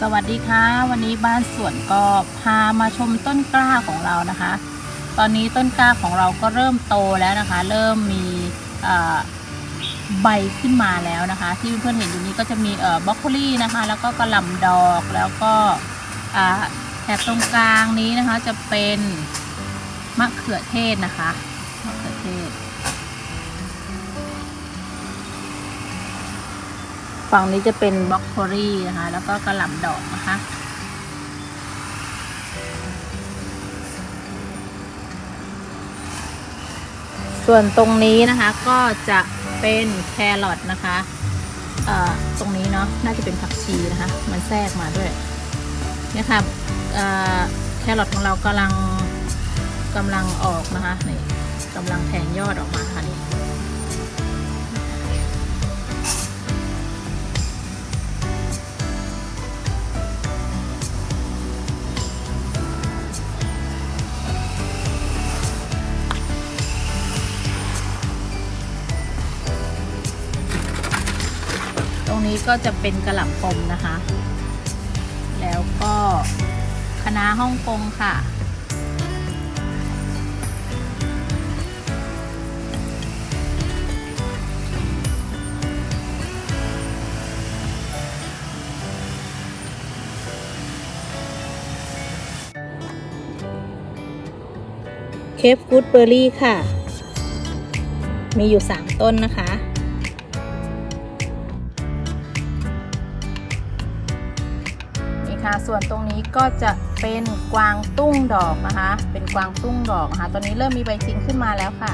สวัสดีค่ะ วันนี้บ้านสวนก็พามาชมต้นกล้าของเรานะคะ ตอนนี้ต้นกล้าของเราก็เริ่มโตแล้วนะคะ เริ่มมีใบขึ้นมาแล้วนะคะ ที่เพื่อนๆเห็นอยู่นี้ก็จะมีเอ่อบรอกโคลี่นะคะ แล้วก็กระหล่ำดอกแล้วก็แถบตรงกลางนี้นะคะจะเป็นมะเขือเทศนะคะมะเขือเทศ ฝั่งนี้จะเป็นบล็อกโคลีนะคะ แล้วก็กระหล่ำดอกนะคะ ส่วนตรงนี้นะคะก็จะเป็นแครอทนะคะเอ่อตรงนี้เนาะน่าจะเป็นผักชีนะคะ มันแทรกมาด้วยเนี่ยค่ะเอ่อแครอทของเรากำลังกำลังออกนะคะนี่กำลังแทงยอดออกมาค่ะนี่ ตรงนี้ก็จะเป็นกระหล่ำปมนะคะ แล้วก็คณะฮ่องกงค่ะ เคฟฟูดเบอร์รี่ค่ะ มีอยู่ 3 ต้นนะคะ ค่ะ ส่วนตรงนี้ก็จะเป็นกวางตุ้งดอกนะคะ เป็นกวางตุ้งดอกนะคะ ตอนนี้เริ่มมีใบจริงขึ้นมาแล้วค่ะ